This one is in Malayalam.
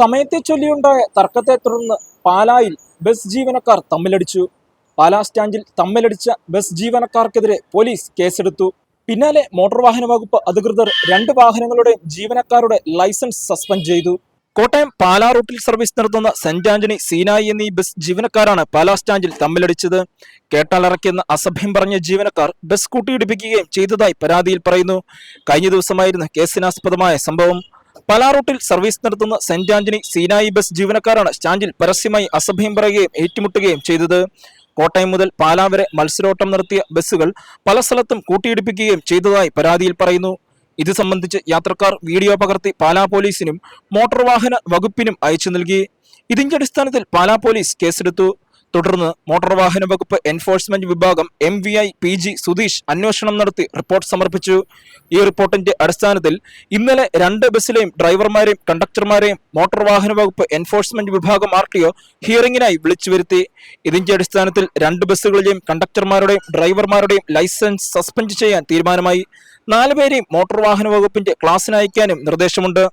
സമയത്തെ ചൊല്ലിയുണ്ടായ തർക്കത്തെ തുടർന്ന് പാലായിൽ ബസ് ജീവനക്കാർ തമ്മിലടിച്ചു. പാലാ സ്റ്റാൻഡിൽ തമ്മിലടിച്ച ബസ് ജീവനക്കാർക്കെതിരെ പോലീസ് കേസെടുത്തു. പിന്നാലെ മോട്ടോർ വാഹന വകുപ്പ് അധികൃതർ രണ്ട് വാഹനങ്ങളുടെ ജീവനക്കാരുടെ ലൈസൻസ് സസ്പെൻഡ് ചെയ്തു. കോട്ടയം പാലാ റൂട്ടിൽ സർവീസ് നടത്തുന്ന സെന്റ് ആന്റണി സീനായി എന്നീ ബസ് ജീവനക്കാരാണ് പാലാ സ്റ്റാൻഡിൽ തമ്മിലടിച്ചത്. കേട്ടാലിറക്കിയെന്ന അസഭ്യം പറഞ്ഞ ജീവനക്കാർ ബസ് കൂട്ടിയിടിപ്പിക്കുകയും ചെയ്തതായി പരാതിയിൽ പറയുന്നു. കഴിഞ്ഞ ദിവസമായിരുന്നു കേസിനാസ്പദമായ സംഭവം. പാലാ റൂട്ടിൽ സർവീസ് നടത്തുന്ന സെന്റ് ആന്റണി സീനായി ബസ് ജീവനക്കാരാണ് സ്റ്റാൻഡിൽ പരസ്യമായി അസഭ്യം പറയുകയും ഏറ്റുമുട്ടുകയും ചെയ്തത്. കോട്ടയം മുതൽ പാലാ വരെ മത്സരോട്ടം നടത്തിയ ബസ്സുകൾ പല സ്ഥലത്തും കൂട്ടിയിടിപ്പിക്കുകയും ചെയ്തതായി പരാതിയിൽ പറയുന്നു. ഇത് സംബന്ധിച്ച് യാത്രക്കാർ വീഡിയോ പകർത്തി പാലാ പോലീസിനും മോട്ടോർ വാഹന വകുപ്പിനും അയച്ചു നൽകി. ഇതിന്റെ അടിസ്ഥാനത്തിൽ പാലാ പോലീസ് കേസെടുത്തു. തുടർന്ന് മോട്ടോർ വാഹന വകുപ്പ് എൻഫോഴ്സ്മെന്റ് വിഭാഗം M V I P G Sudheesh അന്വേഷണം നടത്തി റിപ്പോർട്ട് സമർപ്പിച്ചു. ഈ റിപ്പോർട്ടിന്റെ അടിസ്ഥാനത്തിൽ ഇന്നലെ രണ്ട് ബസ്സിലെയും ഡ്രൈവർമാരെയും കണ്ടക്ടർമാരെയും മോട്ടോർ വാഹന വകുപ്പ് എൻഫോഴ്സ്മെന്റ് വിഭാഗം ആർ ടി ഒ ഹിയറിംഗിനായി വിളിച്ചു വരുത്തി. ഇതിന്റെ അടിസ്ഥാനത്തിൽ രണ്ട് ബസ്സുകളിലെയും കണ്ടക്ടർമാരുടെയും ഡ്രൈവർമാരുടെയും ലൈസൻസ് സസ്പെൻഡ് ചെയ്യാൻ തീരുമാനമായി. നാലുപേരെയും മോട്ടോർ വാഹന വകുപ്പിന്റെ ക്ലാസ്സിന് അയക്കാനും നിർദ്ദേശമുണ്ട്.